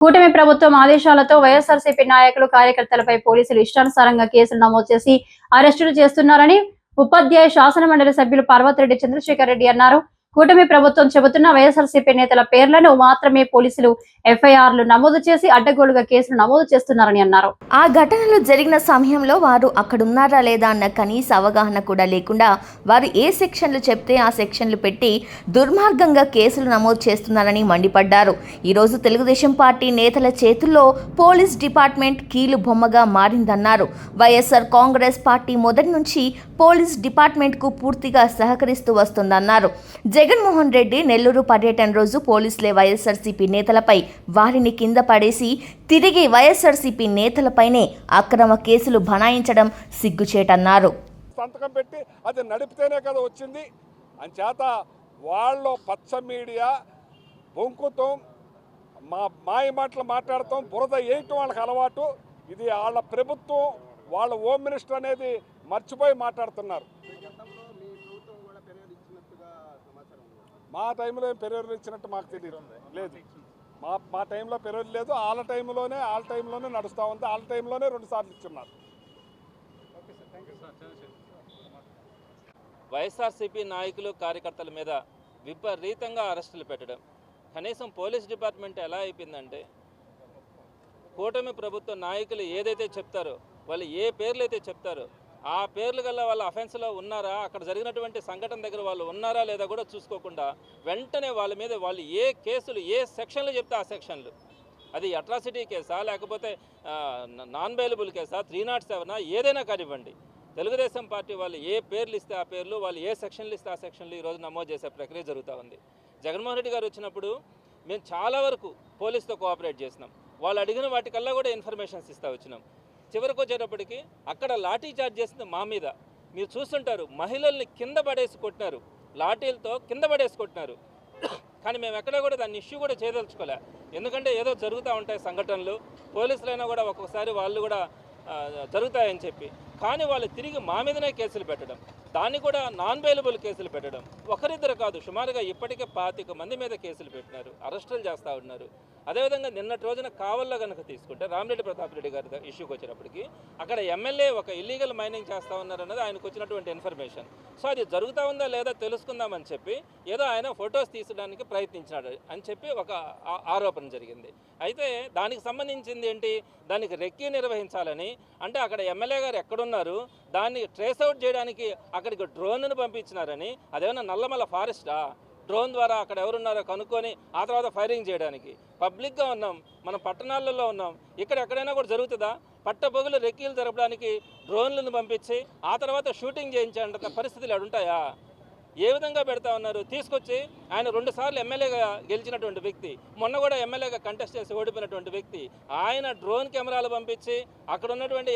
కూటమి ప్రభుత్వం ఆదేశాలతో వైఎస్ఆర్సీపీ నాయకులు కార్యకర్తలపై పోలీసులు ఇష్టానుసారంగా కేసులు నమోదు చేసి అరెస్టులు చేస్తున్నారని ఉపాధ్యాయ శాసన మండలి సభ్యులు పార్వతిరెడ్డి చంద్రశేఖర్ రెడ్డి అన్నారు. కూటమి ప్రభుత్వం చెబుతున్న వైఎస్ఆర్సీపీ నేతల పేర్లను మాత్రమే పోలీసులు ఎఫ్ఐఆర్లు నమోదు చేసి అడ్డగోలుగా కేసులు నమోదు చేస్తున్నారని అన్నారు. ఆ ఘటనలు జరిగిన సమయంలో వారు అక్కడున్నారా లేదా అన్న కనీస అవగాహన కూడా లేకుండా వారు ఏ సెక్షన్లు చెప్తే ఆ సెక్షన్లు పెట్టి దుర్మార్గంగా కేసులు నమోదు చేస్తున్నారని మండిపడ్డారు. ఈరోజు తెలుగుదేశం పార్టీ నేతల చేతుల్లో పోలీస్ డిపార్ట్మెంట్ కీలు బొమ్మగా మారిందన్నారు. వైఎస్ఆర్ కాంగ్రెస్ పార్టీ మొదటి నుంచి పోలీస్ డిపార్ట్మెంట్కు పూర్తిగా సహకరిస్తూ వస్తుందన్నారు. జగన్మోహన్ రెడ్డి నెల్లూరు పర్యటన రోజు పోలీసులే వైఎస్ఆర్సీపీ నేతలపై వారిని కింద పడేసి తిరిగి వైఎస్ఆర్సీపీ నేతలపైనే అక్రమ కేసులు బనాయించడం సిగ్గుచేటన్నారు. సంతకం పెట్టి అది నడిపితేనే కదా వచ్చింది. అంచేత వాళ్ళు పచ్చ మీడియా బొంకుతో మా మాయ మాటలు మాట్లాడతాం బురద వేయటం వాళ్ళకి అలవాటు? ఇది వాళ్ళ ప్రభుత్వం వాళ్ళ హోమ్ మినిస్టర్ అనేది మర్చిపోయి మాట్లాడుతున్నారు. మా టైంలో ఏం పెరూరు ఇచ్చినట్టు మాకు తెలియదు. లేదు. మా మా టైంలో పెరూరు లేదు. వాళ్ళ టైంలోనే వాళ్ళ టైంలోనే నడుస్తూ ఉంది. వాళ్ళ టైంలోనే రెండు సార్లు ఇచ్చున్నారు. వైఎస్ఆర్సీపీ నాయకులు కార్యకర్తల మీద విపరీతంగా అరెస్టులు పెట్టడం. కనీసం పోలీస్ డిపార్ట్మెంట్ ఎలా అయిపోయిందంటే కూటమి ప్రభుత్వ నాయకులు ఏదైతే చెప్తారో వాళ్ళు ఏ పేర్లు అయితే చెప్తారో ఆ పేర్లు గల వాళ్ళ అఫెన్స్లో ఉన్నారా? అక్కడ జరిగినటువంటి సంఘటన దగ్గర వాళ్ళు ఉన్నారా లేదా కూడా చూసుకోకుండా వెంటనే వాళ్ళ మీద వాళ్ళు ఏ కేసులు ఏ సెక్షన్లు చెప్తే ఆ సెక్షన్లు. అది అట్రాసిటీ కేసా? లేకపోతే నాన్ బెయిలబుల్ కేసా? త్రీ నాట్ సెవెనా ఏదైనా కానివ్వండి. తెలుగుదేశం పార్టీ వాళ్ళు ఏ పేర్లు ఇస్తే ఆ పేర్లు వాళ్ళు ఏ సెక్షన్లు ఇస్తే ఆ సెక్షన్లు ఈరోజు నమోదు చేసే ప్రక్రియ జరుగుతూ ఉంది. జగన్మోహన్ రెడ్డి గారు వచ్చినప్పుడు మేము చాలా వరకు పోలీస్తో కోఆపరేట్ చేసినాం. వాళ్ళు అడిగిన వాటికల్లా కూడా ఇన్ఫర్మేషన్స్ ఇస్తూ వచ్చినాం. చివరికి వచ్చేటప్పటికి అక్కడ లాఠీ చార్జ్ చేసింది మా మీద. మీరు చూస్తుంటారు మహిళల్ని కింద పడేసి కొట్టినారు. లాఠీలతో కింద పడేసి కొట్టినారు. కానీ మేము ఎక్కడ కూడా దాన్ని ఇష్యూ కూడా చేయదలుచుకోలే. ఎందుకంటే ఏదో జరుగుతూ ఉంటాయి సంఘటనలు పోలీసులైనా కూడా ఒక్కొక్కసారి వాళ్ళు కూడా జరుగుతాయని చెప్పి. కానీ వాళ్ళు తిరిగి మా మీదనే కేసులు పెట్టడం దాన్ని కూడా నాన్ బెయిలబుల్ కేసులు పెట్టడం ఒకరిద్దరు కాదు సుమారుగా ఇప్పటికే పాతిక మంది మీద కేసులు పెట్టినారు అరెస్టులు చేస్తూ ఉన్నారు. అదేవిధంగా నిన్నటి రోజున కావల్లో కనుక తీసుకుంటే రామిరెడ్డి ప్రతాప్ రెడ్డి గారి ఇష్యూకి వచ్చినప్పటికీ అక్కడ ఎమ్మెల్యే ఒక ఇల్లీగల్ మైనింగ్ చేస్తూ ఉన్నారన్నది ఆయనకు వచ్చినటువంటి ఇన్ఫర్మేషన్ సో అది జరుగుతూ ఉందా లేదా తెలుసుకుందామని చెప్పి ఏదో ఆయన ఫొటోస్ తీసడానికి ప్రయత్నించినాడు అని చెప్పి ఒక ఆరోపణ జరిగింది. అయితే దానికి సంబంధించింది ఏంటి? దానికి రెక్కి నిర్వహించాలని అంటే అక్కడ ఎమ్మెల్యే గారు ఎక్కడున్నారు? దాన్ని ట్రేస్ అవుట్ చేయడానికి అక్కడికి డ్రోన్ను పంపించినారని అదేమన్నా నల్లమల్ల ఫారెస్టా డ్రోన్ ద్వారా అక్కడ ఎవరున్నారో కనుక్కొని ఆ తర్వాత ఫైరింగ్ చేయడానికి. పబ్లిక్గా ఉన్నాం మనం పట్టణాలలో ఉన్నాం. ఇక్కడ ఎక్కడైనా కూడా జరుగుతుందా? పట్టపొగులు రెక్కీలు జరపడానికి డ్రోన్లను పంపించి ఆ తర్వాత షూటింగ్ చేయించేంత పరిస్థితులు అక్కడ ఉంటాయా? ఏ విధంగా పెడతా ఉన్నారు? తీసుకొచ్చి ఆయన రెండు సార్లు ఎమ్మెల్యేగా గెలిచినటువంటి వ్యక్తి మొన్న కూడా ఎమ్మెల్యేగా కంటెస్ట్ చేసి ఓడిపోయినటువంటి వ్యక్తి ఆయన డ్రోన్ కెమెరాలు పంపించి అక్కడ ఉన్నటువంటి